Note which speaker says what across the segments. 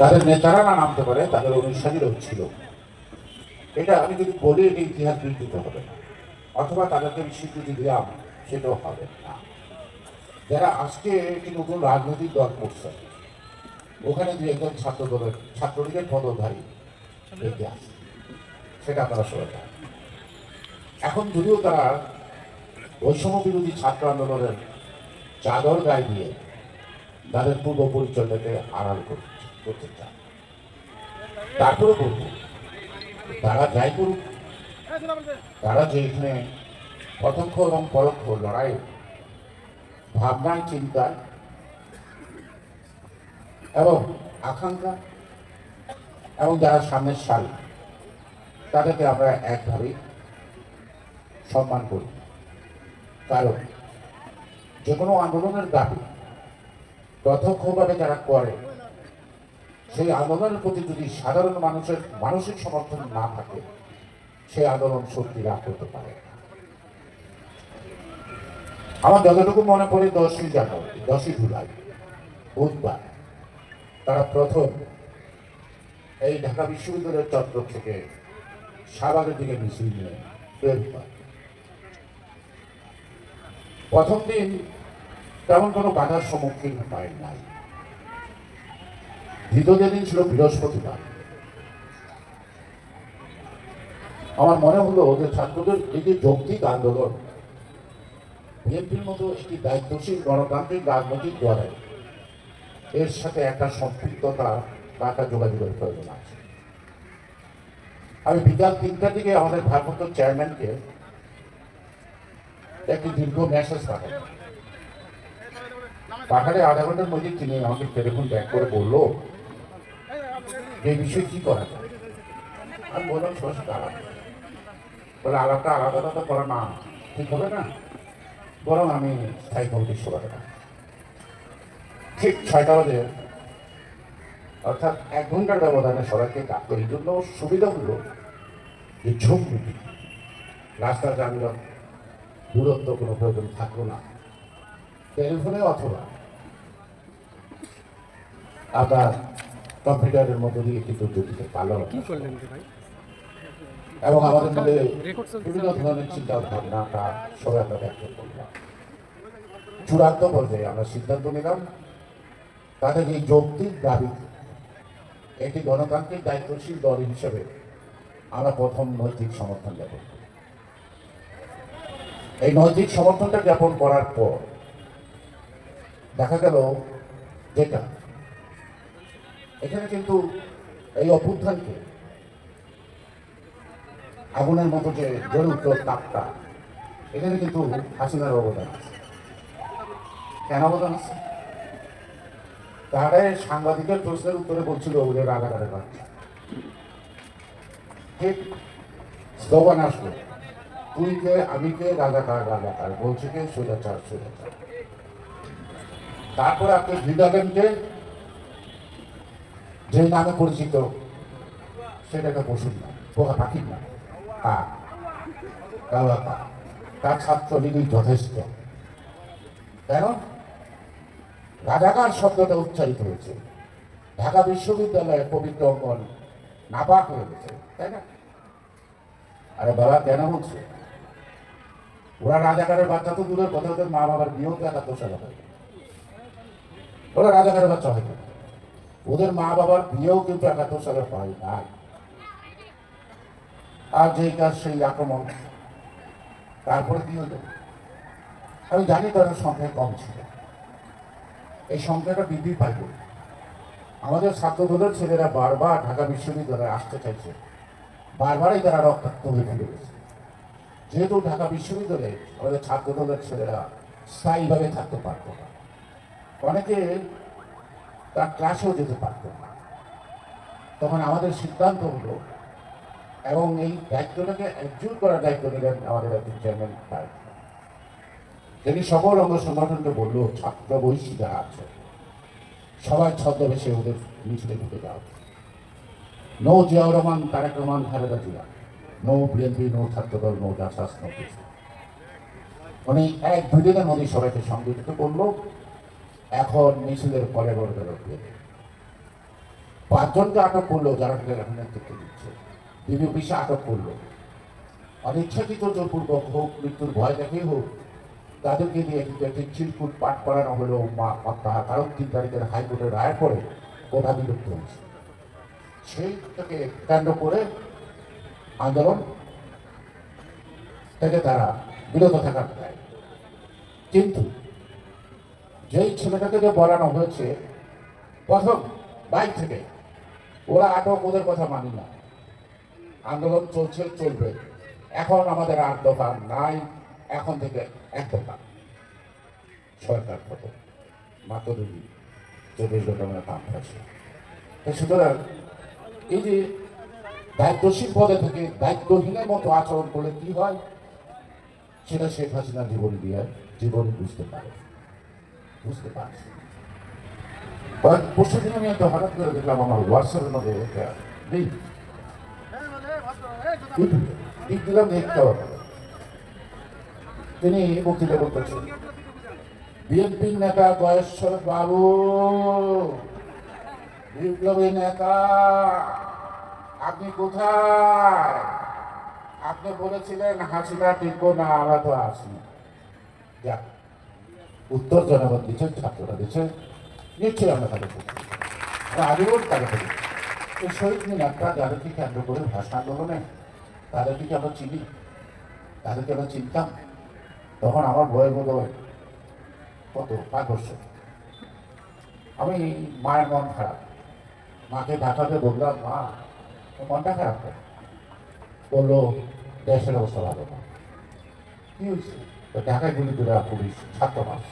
Speaker 1: তাদের নেতারা না নামতে পারে, তাদের অনুসারীরাও ছিল। এটা আমি যদি বলি, এটা ইতিহাস বিকৃত হবে না। অথবা তাদেরকে আমি স্বীকৃতি দিলাম, সেটাও হবে না। যারা আজকে একটি নতুন রাজনৈতিক দল করছে, ওখানে দু একজন ছাত্র দলের ছাত্রলীগের পদধারী আসে সেটা আপনারা সবাই। এখন যদিও তারা বৈষম্য বিরোধী ছাত্র আন্দোলনের চাদর গায়ে দিয়ে তাদের পূর্ব পরিচয়টাকে আড়াল করতে করতে চান। তারপরে বলব, তারা যাই করুক, তারা যে এখানে প্রত্যক্ষ এবং পরোক্ষ লড়াই ভাবনায়, চিন্তায় এবং আকাঙ্ক্ষা এবং যারা সামনের সারি তাদেরকে আমরা একভাবেই সম্মান করি। কারণ যে কোনো আন্দোলনের দাবি, প্রত্যক্ষভাবে যারা করে সেই আন্দোলনের প্রতি যদি সাধারণ মানুষের মানসিক সমর্থন না থাকে, সেই আন্দোলন শক্তি লাভ করতে পারে। আমার যতটুকু মনে পড়ে, দশই জানুয়ারি, দশই জুলাই, বুধবার, তারা প্রথম এই ঢাকা বিশ্ববিদ্যালয়ের চত্বর থেকে শাহবাগের দিকে মিছিল নিয়ে বের হয় প্রথম দিন তেমন কোনো বাধার সম্মুখীন হয় নাই দ্বিতীয় দিন ছিল বৃহস্পতিবার। আমার মনে হলো যে ছাত্রদের এই যে যৌক্তিক আন্দোলন, বিএনপির মতো একটি দায়িত্বশীল গণতান্ত্রিক রাজনৈতিক দলের এর সাথে একটা সম্পৃক্ততা একটা যোগাযোগের প্রয়োজন আছে। আমি বিকাল তিনটা দিকে আমাদের ভারপ্রাপ্ত চেয়ারম্যানকে একটি দীর্ঘ মেসেজ পাঠাই। পাঠালে আধা ঘণ্টার মধ্যে তিনি আমাকে টেলিফোন ব্যাক করে বলল এই বিষয়ে কি করা? যায় আমি বললাম সরাসরি আলাপ বলে আলাপটা আলাদা আলাদা করা না, ঠিক হবে না? বরং আমি স্থায়ী কমিটির সভাটা ঠিক ছয়টা বাজে, অর্থাৎ এক ঘণ্টার ব্যবধানে সবাইকে ডাকতো এই জন্য সুবিধা হলো যে ঝুম মিটিং রাস্তা জানল দূরত্ব কোনো প্রয়োজন থাকল না। টেলিফোনে অথবা আপনার কম্পিউটারের মধ্য দিয়ে কিন্তু দুটিতে পালন এবং আমাদের মধ্যে বিভিন্ন ধরনের চিন্তা ভাবনাটা সবাই আমরা ব্যক্ত করলাম। চূড়ান্ত পর্যায়ে আমরা সিদ্ধান্ত নিলাম তাদের এই যৌক্তিক দাবি একটি গণতান্ত্রিক দায়িত্বশীল দল হিসেবে আমরা প্রথম নৈতিক সমর্থন জ্ঞাপন করি। এই নৈতিক সমর্থনটা জ্ঞাপন করার পর দেখা গেল যেটা এখানে কিন্তু এই অভ্যুত্থানকে আগুনের মতো যে জ্বলে উঠল তাপটা, এখানে কিন্তু হাসিনার অবদান আছে। কেন অবদান আছে? তাহলে সাংবাদিকের প্রশ্নের উত্তরে বলছিল ওদের রাগাটারে বাচ্চা ঠিক স্লোগান আসলো। তুই কে, আমি কে রাজাকার রাজাকার বলছে কে? সোজাচার সোজাচার তারপরে আপনি ভিদাবেনকে যে নামে পরিচিত সেটাকে পশুর নাম। পোকা পাখির কাক তার ছাত্রলীগই যথেষ্ট। কেন? রাজাকার শব্দটা উচ্চারিত হয়েছে। ঢাকা বিশ্ববিদ্যালয়ের পবিত্র অঙ্গন নাপাক হয়ে গেছে তাই না? আরে বাবা, কেন বলছে? ওরা রাজাকারের বাচ্চা তো দূরের কথা, ওদের মা বাবার তো একাত্তর সালে হয় ওরা রাজাকারের বাচ্চা হয় না। ওদের মা বাবার বিয়েও কিন্তু একাত্তর সালে হয় নাই আর যেই কাজ সেই আক্রমণ। তারপরে কি হলো? আমি জানি তাদের সংখ্যা কম ছিল। এই সংখ্যাটা বৃদ্ধি পাইব আমাদের ছাত্রদলের ছেলেরা বারবার ঢাকা বিশ্ববিদ্যালয়ে আসতে চাইছে। বারবারই তারা রক্তাক্ত হয়ে ফিরে গেছে। যেহেতু ঢাকা বিশ্ববিদ্যালয়ে আমাদের ছাত্রদলের ছেলেরা স্থায়ীভাবে থাকতে পারতো না। অনেকে তার ক্লাসেও যেতে পারতো না। তখন আমাদের সিদ্ধান্ত হলো, এবং এই দায়িত্বটাকে একজুট করার দায়িত্ব নিলেন আমাদের একজন চেয়ারম্যান। তিনি সকল অঙ্গ সংগঠনকে বলল, ছাত্র বৈশী আছে। সবাই ছদ্মবেশে ওদের মিছিলে ঢুকে যাও। No Ziaur Rahman, Tarique Rahman, Khaleda Zia. No BNP, no Chhatra Dal, no JASAS no উনি এক দুদিনের মধ্যে সবাইকে সংগঠিত করল। এখন মিছিলের পরে পাঁচজনকে আটক করল, যারা নেতৃত্ব দিচ্ছে। অফিসে আটক করল। অনিচ্ছাকৃত জোরপূর্বক হোক, মৃত্যুর ভয় দেখেই হোক, তাদেরকে নিয়ে কিন্তু একটি চিরকুট পাঠ করানো হলো মা তাহা কারণ তিন তারিখের হাইকোর্টের রায়ের পরে কোথা বিলুপ্ত হয়েছে। সেইটাকে কেন্দ্র করে আন্দোলন থেকে তারা বিরত থাকার দেয়। কিন্তু যেই ছেলেটাকে যে বলানো হয়েছে, প্রথম বাইক থেকে, ওরা আটক ওদের কথা মানি না। আন্দোলন চলছে, চলবে। এখন আমাদের আর দফা নাই, এখন থেকে এক দফা সরকার থেকে মাত্র চব্বিশ মানে কাম আছে সুতরাং এই যে দায়িত্বশীল পদে থেকে দায়িত্বহীনের মতো আচরণ করলে কি হয়? সেটা শেখ হাসিনা জীবন দিয়ে জীবন বুঝতে পারে। বুঝতে পারছি। পরশু দিন আমি একটা হঠাৎ করে দেখলাম আমার হোয়াটসঅ্যাপের মধ্যে একটা লিঙ্ক দিলাম দেখতে হবে তিনি বক্তৃতা করতেছেন। বিএনপির নেতা গয়েশ্বর বাবু, বিপ্লবী নেতা, আপনি কোথায়? আপনি বলেছিলেন হাসিনা টিকবো না, আমরা তো আসি যাক উত্তর জনগণ দিচ্ছেন ছাত্ররা দিচ্ছেন নিশ্চয়ই আমরা বলি আমরা আজীবন তাকে বলি এই শহীদ মিনারটা যাদেরকে কেন্দ্র করে ভাষা আন্দোলনে, তাদেরকে কি আমরা চিনি, তাদেরকে আমরা চিনতাম। তখন আমার বয়স বোধ কত? পাঁচ বছর। আমি মায়ের মন খারাপ। মাকে ঢাকাতে বললাম, মা মনটা খারাপ কেন?" বলল, দেশের অবস্থা ভালো না। কি হয়েছে? তো ঢাকায় গুলি করে পুলিশ, ছাত্র মাস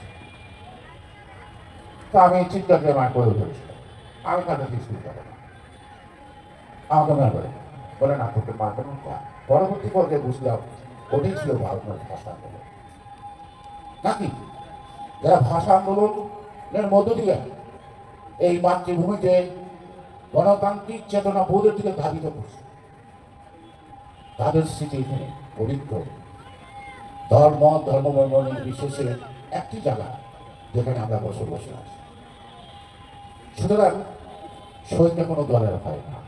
Speaker 1: তো আমি চিন্তা করে মার করে ধরেছিলাম আমি তাদের যাব না। আমাকে মনে করে, বলে না, তোকে মারবে না। পরবর্তী পর্যায়ে বুঝলাম ওটাই ছিল ভারতের ভাষা আন্দোলন। নাকি? যারা ভাষা আন্দোলনের মধ্য দিয়ে এই মাতৃভূমিতে গণতান্ত্রিক চেতনা বোধের দিকে ধাবিত করছে, তাদের স্মৃতি এখানে পবিত্র। ধর্ম ধর্মবর্ণ বিশেষে একটি জায়গা যেখানে আমরা বসে বসে আছি সুতরাং শহীদটা কোনো দলের হয় না।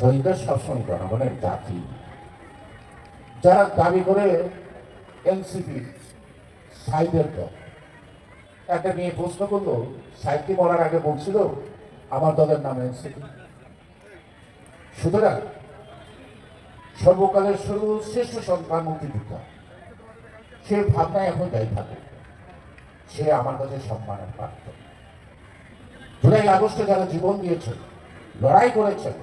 Speaker 1: শহীদরা সবসময় জনগণের জাতি। যারা দাবি করে এনসিপি, সাইদের দল। একটা নিয়ে প্রশ্ন করল সাইডটি মরার আগে বলছিল, আমার দলের নাম এনসিপি? সুতরাং সর্বকালের সর্বশ্রেষ্ঠ সন্তান মুক্তিযোদ্ধা সে ভাবনা এখন যাই থাকে। সে আমার কাছে সম্মানের পাত্র। জুলাই, আগস্টে যারা জীবন দিয়েছেন লড়াই করেছেন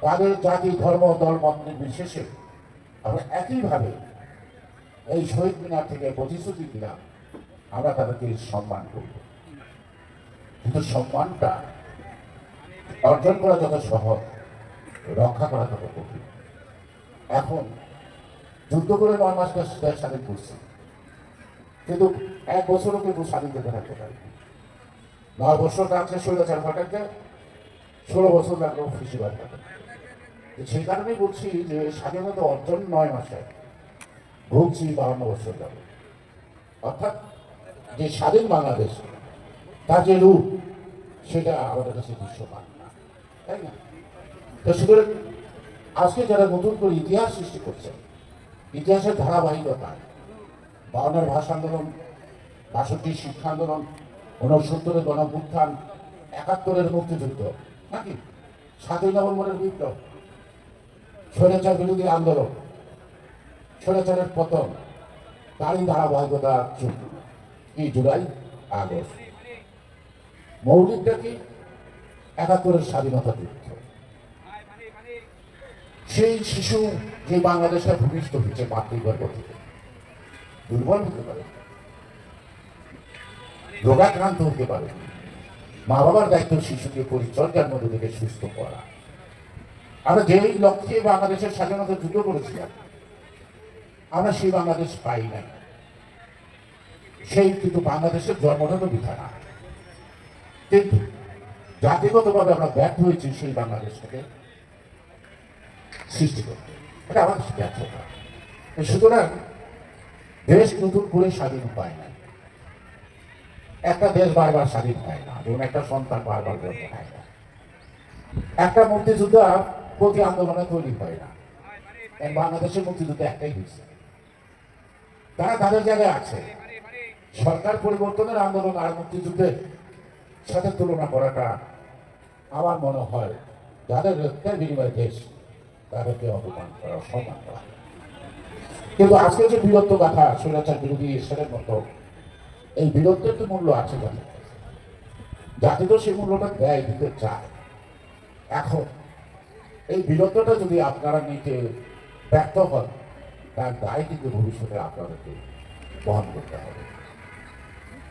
Speaker 1: তাদের জাতি, ধর্ম, দল, মত নির্বিশেষে আমরা একইভাবে এই শহীদ মিনার থেকে প্রতিশ্রুতি দিলাম আমরা তাদেরকে সম্মান করব। কিন্তু সম্মানটা অর্জন করা যত সহজ, রক্ষা করা তত কঠিন। এখন যুদ্ধ করে নয় মাস দেশ স্বাধীন করছি। কিন্তু এক বছরও কিন্তু স্বাধীন থেকে থাকতে পারি নয় বছর লাগছে স্বৈরাচার ফাটাকে ষোলো বছর লাগল ফিসিবার ফাটাকে সেই কারণেই বলছি যে স্বাধীনতা অর্জন নয় মাসে ভুগছি বাহান্ন বছর যাবে অর্থাৎ যে স্বাধীন বাংলাদেশ, তার যে রূপ, সেটা আমাদের কাছে দৃশ্যমান। না তাই না? তো সুতরাং আজকে যারা নতুন করে ইতিহাস সৃষ্টি করছে, ইতিহাসের ধারাবাহিকতা, বাউনের ভাষা আন্দোলন, বাষট্টির শিক্ষা আন্দোলন, ঊনসত্তরের গণপুত্থান, একাত্তরের মুক্তিযুদ্ধ, নাকি সাতই নভেম্বরের বিপ্লব, স্বৈরাচার বিরোধী আন্দোলন, স্বৈরাচারের পতন, তারই ধারাবাহিকতা কি, জুলাই, আগস্ট? মৌলিকটা কি? একাত্তরের স্বাধীনতা যুদ্ধ। সেই শিশু যে বাংলাদেশে ভূমিষ্ঠ হচ্ছে মাতৃগর্ভ থেকে। দুর্বল হতে পারে। রোগাক্রান্ত হতে পারে। মা বাবার দায়িত্ব শিশুকে পরিচর্যার মধ্যে থেকে সুস্থ করা। আমরা যেই লক্ষ্যে বাংলাদেশের স্বাধীনতা যুদ্ধ করেছিলাম, আমরা সেই বাংলাদেশ পাই নাই। সেই কিন্তু বাংলাদেশের জন্মটা তো বিধান কিন্তু জাতিগতভাবে আমরা ব্যর্থ হয়েছি সেই বাংলাদেশটাকে সৃষ্টি করতে এটা আমার ব্যর্থতা। সুতরাং দেশ নতুন করে স্বাধীন পায় না। একটা দেশ বারবার স্বাধীন হয় না। যেমন একটা সন্তান বারবার জন্ম হয় না। একটা মুক্তিযোদ্ধা প্রতি আন্দোলনে তৈরি হয় না। বাংলাদেশের মুক্তিযুদ্ধ একটাই হয়েছে। তারা তাদের জায়গায় আছে। সরকার পরিবর্তনের আন্দোলন আর মুক্তিযুদ্ধের সাথে তুলনা করাটা আমার মনে হয়, যাদের রক্তের বিনিময়ে দেশ তাদেরকে অপমান করা সম্মান করা। কিন্তু আজকে যে বীরত্ব গাথা, স্বৈরাচার বিরোধী ঈশ্বরের মতো, এই বীরত্বের তো মূল্য আছে জাতি জাতি তো সেই মূল্যটা দেয় দিতে চায়। এখন, এই বীরত্বটা যদি আপনারা নিতে ব্যর্থ হন, তার দায় কিন্তু ভবিষ্যতে আপনাদেরকে বহন করতে হবে।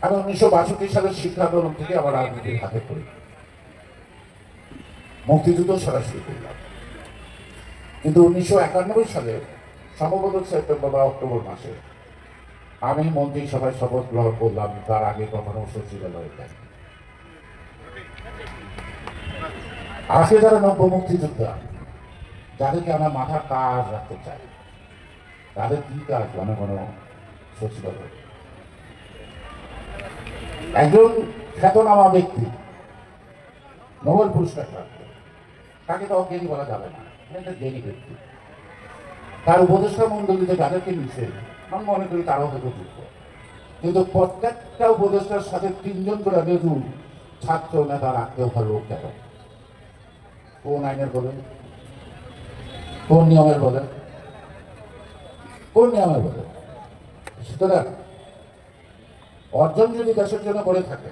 Speaker 1: আমি উনিশশো বাষট্টি সালের শিক্ষা আন্দোলন থেকে আমার রাজনীতির হাতে করি মুক্তিযুদ্ধ সরাসরি করলাম। কিন্তু উনিশশো একানব্বই সালে, সম্ভবত সেপ্টেম্বর বা অক্টোবর মাসে, আমি মন্ত্রিসভায় শপথ গ্রহণ করলাম, তার আগে কখনো সচিবালয়ে যাই আজকে যারা নব্য মুক্তিযোদ্ধা, যাদেরকে আমরা মাথার কাজ রাখতে চাই, তাদের কি কাজ ঘন ঘন সচিবালয়? একজন খ্যাতনামা ব্যক্তি, নোবেল পুরস্কার তাকে তো অজ্ঞানী বলা যাবে না। জ্ঞানী ব্যক্তি। তার উপদেষ্টা মন্ডলীতে যাদেরকে নিচ্ছে আমি মনে করি তারাও হয়তো যুক্ত কিন্তু প্রত্যেকটা উপদেষ্টার সাথে তিনজন করে মেজু ছাত্র নেতা রাখতে লোক কেন? কোন আইনের বলেন? কোন নিয়মের বলেন? কোন নিয়মের বলেন? সুতরাং অর্জন যদি দেশের জন্য করে থাকে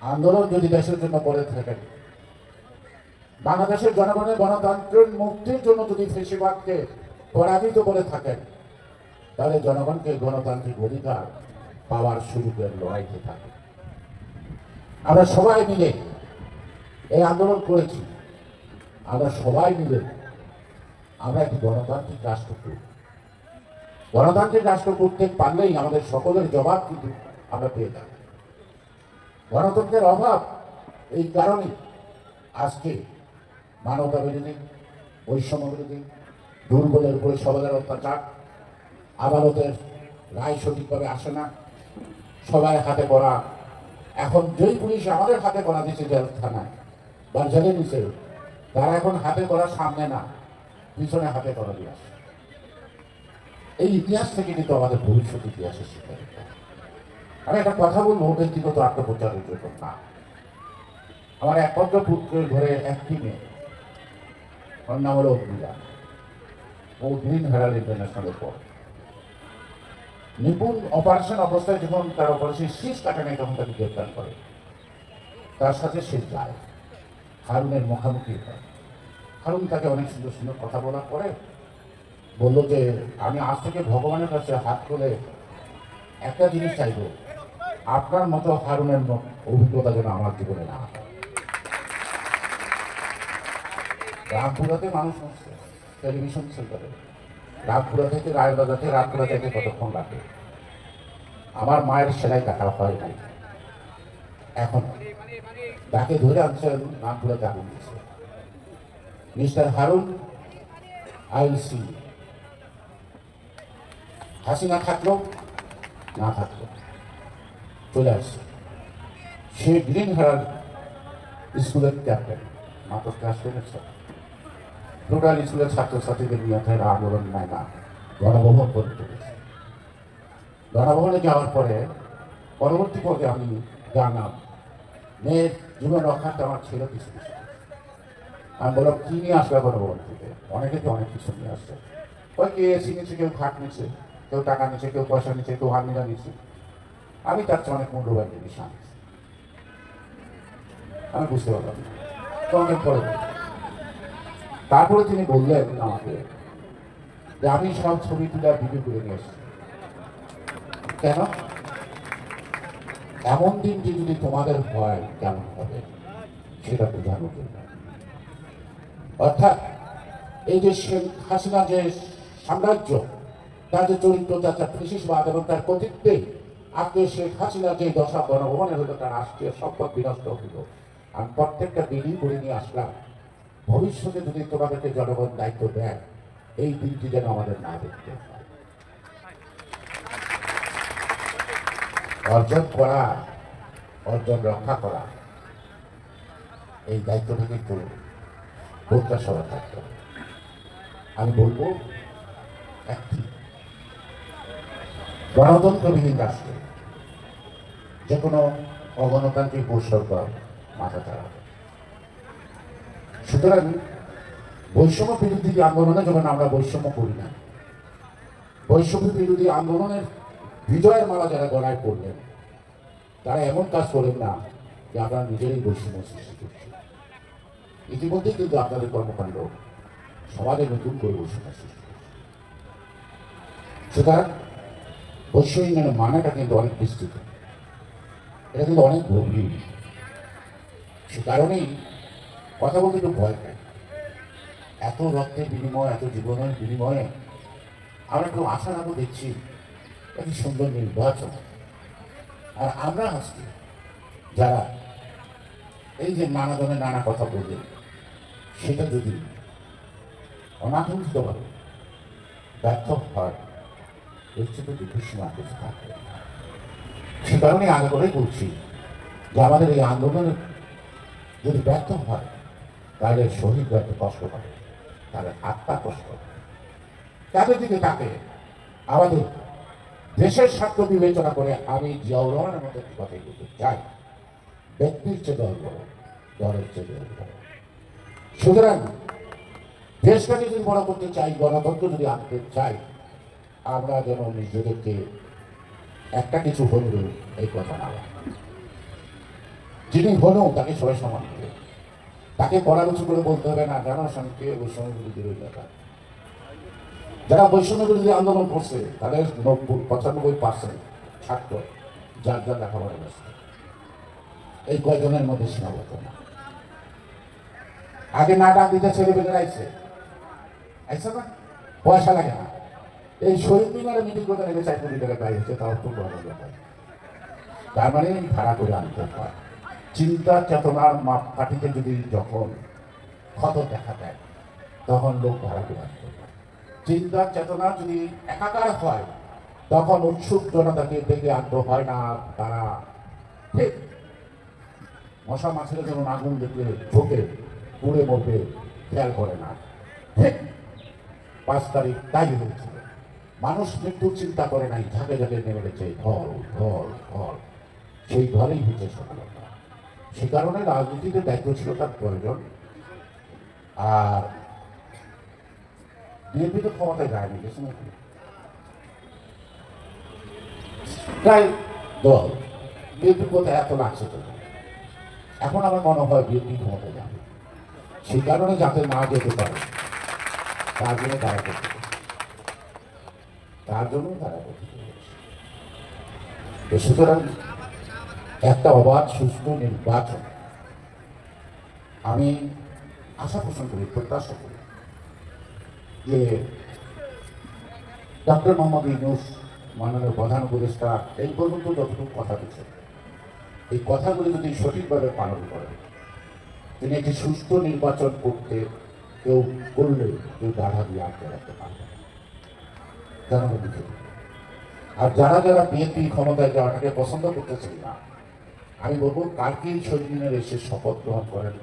Speaker 1: আন্দোলন যদি দেশের জন্য করে থাকে বাংলাদেশের জনগণের গণতন্ত্রের মুক্তির জন্য যদি ফেসিবাদকে পরাজিত করে থাকেন, তাহলে জনগণকে গণতান্ত্রিক অধিকার পাওয়ার সুযোগের লড়াইতে থাকে আমরা সবাই মিলে এই আন্দোলন করেছি। আমরা সবাই মিলে আমরা একটি গণতান্ত্রিক রাষ্ট্র করি। গণতান্ত্রিক রাষ্ট্র করতে পারলেই আমাদের সকলের জবাব কিন্তু আমরা পেয়ে যাব গণতন্ত্রের অভাব এই কারণে আজকে মানবতা বিরোধী, বৈষম্য বিরোধী, দুর্বলের উপরে সবলের অত্যাচার, আদালতের রায় সঠিকভাবে আসে না, সবাই হাতে করা এখন যেই পুলিশ আমাদের হাতে করা দিচ্ছে জেল থানায় বা জেলে নিছে তারা এখন হাতে করা সামনে না, পিছনে হাতে করা দিয়ে আসে। এই ইতিহাস থেকে কিন্তু আমাদের ভবিষ্যৎ ইতিহাসের শিক্ষা দিতে আমি একটা কথা বলব, ব্যক্তিগত আত্মপ্রচারের জন্য না। আমার একমাত্র পুত্রের ঘরে একটি মেয়ে। ওর নাম হলো অগ্নিলা ও গ্রিন হেরাল ইন্টারন্যাশনালের পর। নিপুণ অপারেশন অবস্থায় যখন তার অপারেশন শেষ কাটে নেই তখন তাকে গ্রেপ্তার করে। তার সাথে সে যায়। হারুনের মুখামুখি হয়। হারুন তাকে অনেক সুন্দর সুন্দর কথা বলার পরে বলল যে, আমি আজ থেকে ভগবানের কাছে হাত তুলে একটা জিনিস চাইব। আপনার মতো হারুনের অভিজ্ঞতা যেন আমার জীবনে না হয়। রামপুরাতে মানুষ হচ্ছে টেলিভিশন সেন্টারে। রামপুরা থেকে রায়বাজার থেকে রামপুরা থেকে কতক্ষণ লাগে? আমার মায়ের সেলাই কাটা হয় নাই। এখন তাকে ধরে আনছেন রামপুরা আগুন দিচ্ছে mister Harun I C. Hasina থাকল? না থাকল। চলে আসছে। সে গ্রিন হেরাল স্কুলের ক্যাপ্টেন। মাত্র ক্লাস টেনের ছাত্র। টোটাল স্কুলের ছাত্রছাত্রীদের নিয়ে তারা আন্দোলন নেয় না। গণভবন করে তুলেছে গণভবনে যাওয়ার পরে পরবর্তী পর্যায়ে আমি জানলাম, মেয়ের জীবন রক্ষার্থে আমার ছিল কিছু কিছু আমি বললাম, কি নিয়ে আসবে গণভবন থেকে? অনেকে তো অনেক কিছু নিয়ে আসছে। ওই কে এসি নিচ্ছে কেউ খাট নিচ্ছে কেউ টাকা নিচ্ছে কেউ পয়সা নিচ্ছে কেউ আলমিরা নিচ্ছে আমি তার চেয়ে অনেক মূল্যবান জিনিস আনছি। আমি বুঝতে পারলাম না। তো অনেক পরে। তারপরে তিনি বললেন আমাকে যে আমি সব ছবি তুলে ভিডিও করে নিয়ে এসেছি কেন? এমন দিনটি যদি তোমাদের হয়, কেমন হবে? সেটা জন্য অর্থাৎ এই যে শেখ হাসিনা যে সাম্রাজ্য, তার যে চরিত্র, তার তার ফেসিসবাদ এবং তার কর্তৃত্বে আজকে শেখ হাসিনা যে দশা গণভবনে হলো তার রাষ্ট্রীয় সম্পদ বিনষ্ট হলো। আমি প্রত্যেকটা বিলি করে নিয়ে আসলাম। ভবিষ্যতে যদি তোমাদেরকে জনগণ দায়িত্ব দেয়, এই দিনটি যেন আমাদের না দেখতে অর্জন করা, অর্জন রক্ষা করা, এই দায়িত্বটা কিন্তু প্রত্যাশা থাকতে আমি বলব একটি গণতন্ত্রবিহীন রাষ্ট্রে, যে কোনো অগণতান্ত্রিক কৌশলকর মাথা চালাবে। সুতরাং বৈষম্য বিরোধী আন্দোলনে যখন আমরা বৈষম্য করি না, বৈষম্য বিরোধী আন্দোলনের বিজয়ের মালা যারা গড়ায় পড়লেন, তারা এমন কাজ করেন না যে আপনারা নিজেরই বৈষম্য সৃষ্টি করছেন। ইতিমধ্যেই কিন্তু আপনাদের কর্মকাণ্ড সমাজে নতুন করে বৈষম্য সৃষ্টি করছে। সুতরাং বৈষম্যের মানাটা কিন্তু অনেক বিস্তৃত। এটা কিন্তু অনেক গভীর। সে কারণেই কথা বলতে একটু ভয় পাই এত রক্তের বিনিময়, এত জীবনের বিনিময়ে আমরা একটু আশা রাখো দেখছি একটি সুন্দর নির্বাচন আর আমরা আজকে যারা এই যে নানা ধরনের নানা কথা বললেন, সেটা যদি অনাকাঙ্ক্ষিতভাবে ব্যর্থ হয়, এর চেয়ে আর কিছু থাকবে। সে কারণে আগে বলছি যে আমাদের এই আন্দোলনে যদি ব্যর্থ হয় তাহলে শরীর ব্যর্থ কষ্ট পাবে তাহলে আত্মা কষ্ট তাদের দিকে তাকে আমাদের দেশের স্বার্থ বিবেচনা করে আমি জিয়াউর রহমানের মতো বলতে চাই। ব্যক্তির চেয়ে দল বড়, দলের চেয়ে দল বড়। সুতরাং দেশটাকে যদি বড় করতে চাই, গণতন্ত্র যদি আনতে চাই, আমরা যেন নিজেদেরকে একটা কিছু হলেও এই কথা না যিনি হলেও তাকে সবাই সমান তাকে পরামর্শ করে বলতে হবে, না, জানা সঙ্গে বৈষম্য ব্যাপার যারা বৈষম্য আন্দোলন করছে, তাদের নব্বই, পঁচানব্বই পার্সেন্ট ছাত্র যার যার লেখাপড়া ব্যস্ত। এই কয়জনের মধ্যে সীমাবদ্ধ না? আগে না ডাক দিতে ছেলে বেদের আইছে। আইছে না? পয়সা লাগে না। এই শহীদ মিনারে মিটিং করতে নেবে চার কোটি তাও খুব ভালো ব্যাপার। তার মানে ভাড়া করে আনতে হয়। চিন্তা চেতনার মাপকাঠিতে যদি যখন ক্ষত দেখা দেয়, তখন লোক করে চিন্তা চেতনা যদি একাকার হয়, তখন উৎসুক জনতাকে ডেকে আগ্রহ হয় না, তারা ঠিক। মশা মাছের যেমন আগুন দেখলে ঝোঁকে, পুড়ে মরবে, খেয়াল করে না। ঠিক। পাঁচ তারিখ তাই হয়েছিল মানুষ মৃত্যুর চিন্তা করে নাই, ঝাঁকে ঝাঁকে নেমে গেছে ঢল ঢল ঢল। সেই ঢলেই হয়েছে সফলতা সে কারণে রাজনীতিতে দায়িত্ব ছিল তার প্রয়োজন। আর বিএনপি তো ক্ষমতায় যায়নি গেছে প্রায় দল, বিএনপি কোথায় এত লাগছে তো? এখন আমার মনে হয় বিএনপি ক্ষমতায় যাবে। সেই কারণে যাতে না যেতে পারে, তার জন্য তারা করতে তার জন্য তারা করতে সুতরাং একটা অবাধ, সুষ্ঠু নির্বাচন আমি আশা পোষণ করি, প্রত্যাশা করি যে ডক্টর মোহাম্মদ ইউনুস, মাননীয় প্রধান উপদেষ্টা, এই পর্যন্ত যতটুকু কথা দিচ্ছে, এই কথাগুলি যদি সঠিকভাবে পালন করেন, তিনি একটি সুস্থ নির্বাচন করতে কেউ করলে কেউ বাধা দিয়ে আটকে রাখতে পারবে। আর যারা যারা বিএনপি ক্ষমতায় যাওয়াটাকে পছন্দ করতেছেন না আমি বলব কালকেই শহীদ এসে শপথ গ্রহণ করেন।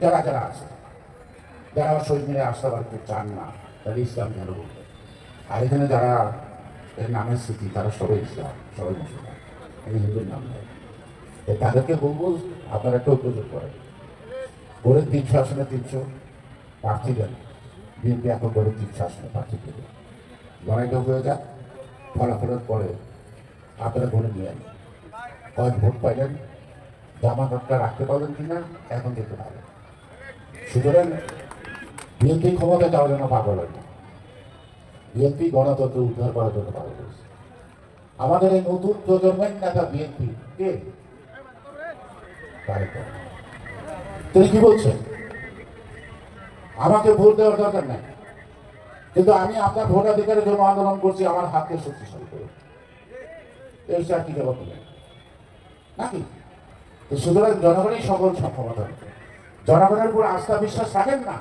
Speaker 1: যারা যারা আছে, যারা মিনারে আসতে পারতে চান না, তারা ইসলাম কেন বলবে আর এখানে যারা এর নামের স্মৃতি, তারা সবাই ইসলাম, সবাই মুসলমান। হিন্দুর নাম নেই। তাদেরকে বলব, আপনারা একটু উপযোগ করেন। করে তিনশো আসনে তিনশো প্রার্থী দেন। বিএনপি এখন করে তিনশো আসনে প্রার্থী দেবে। লড়াইটা হয়ে যাক, ফলাফলের পরে আপনারা গণে নিয়ে আন কয়েক ভোট পাইলেন। জামানতটা রাখতে পারবেন কিনা, এখন দেখতে পাবেন। সুতরাং বিএনপি ক্ষমতা যাওয়ার জন্য পাগল হয়। না বিএনপি গণতন্ত্র উদ্ধার করার জন্য পাগল আমাদের এই নতুন প্রজন্মের নেতা বিএনপি কে? তিনি কি বলছেন? আমাকে ভোট দেওয়ার দরকার নাই। কিন্তু আমি আপনার ভোটাধিকারের জন্য আন্দোলন করছি, আমার হাতকে শক্তিশালী করে চেয়ে আর কি জবাব নাকি তো সুতরাং জনগণই সকল সক্ষমতা জনগণের উপর আস্থা বিশ্বাস রাখেন না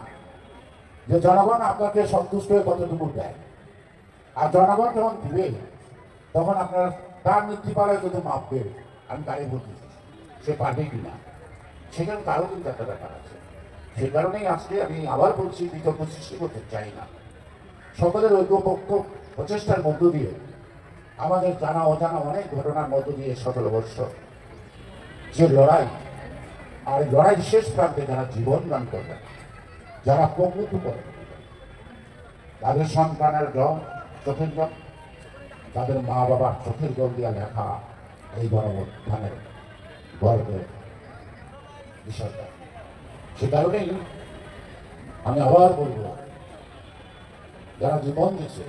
Speaker 1: যে জনগণ আপনাকে সন্তুষ্ট হয়ে কতটুকু দেয়। আর জনগণ যখন দিবে, তখন আপনার তার মৃত্যুপালায় কিন্তু মাপবে আমি তাই বলতেছি সে পারবে কি না? সেখানে তারও কিন্তু একটা ব্যাপার আছে। সে কারণেই আজকে আমি আবার বলছি, বিতর্ক সৃষ্টি করতে চাই না। সকলের ঐক্যপক্ষ প্রচেষ্টার মধ্য দিয়ে আমাদের জানা অজানা অনেক ঘটনার মধ্য দিয়ে সতেরো বর্ষ যে লড়াই, আর লড়াই শেষ প্রান্তে যারা জীবন দান করবেন যারা প্রকৃত করে তাদের সন্তানের জল চোখের জল তাদের মা বাবার চোখের জল দিয়া লেখা এই গণবর্ধানের গর্বের বিষয়টা। সে কারণেই আমি আবার বলব, যারা জীবন দিচ্ছে,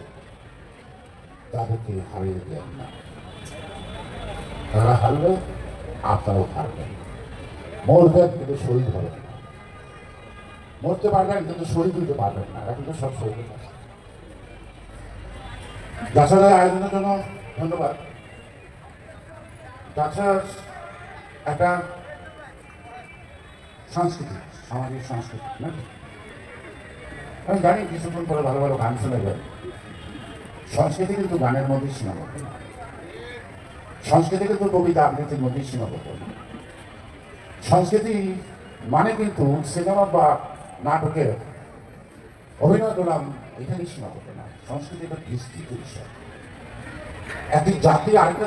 Speaker 1: তাদেরকে হারিয়ে দেন না। তারা হারবে আপনারাও হারবেন মরবেন কিন্তু শহীদ হবেন। মরতে পারবেন কিন্তু শহীদ হতে পারবেন না। এখন তো সব শহীদ তাছাড়া আয়োজনের জন্য ধন্যবাদ। তাছাড়া একটা সংস্কৃতি, সামাজিক সংস্কৃতি নাকি আমি জানি কিছুক্ষণ পরে ভালো ভালো গান শুনে যাবে। সংস্কৃতি কিন্তু গানের মধ্যে সীমাবদ্ধ। না সংস্কৃতি কিন্তু কবিতা আবৃত্তির মধ্যেই সীমাবদ্ধ সংস্কৃতি মানে কিন্তু সিনেমা বা নাটকের অভিনয় করলাম এখানে সীমাবদ্ধ না। সংস্কৃতি একটা বিস্তৃত বিষয়। একটি জাতি আরেকটা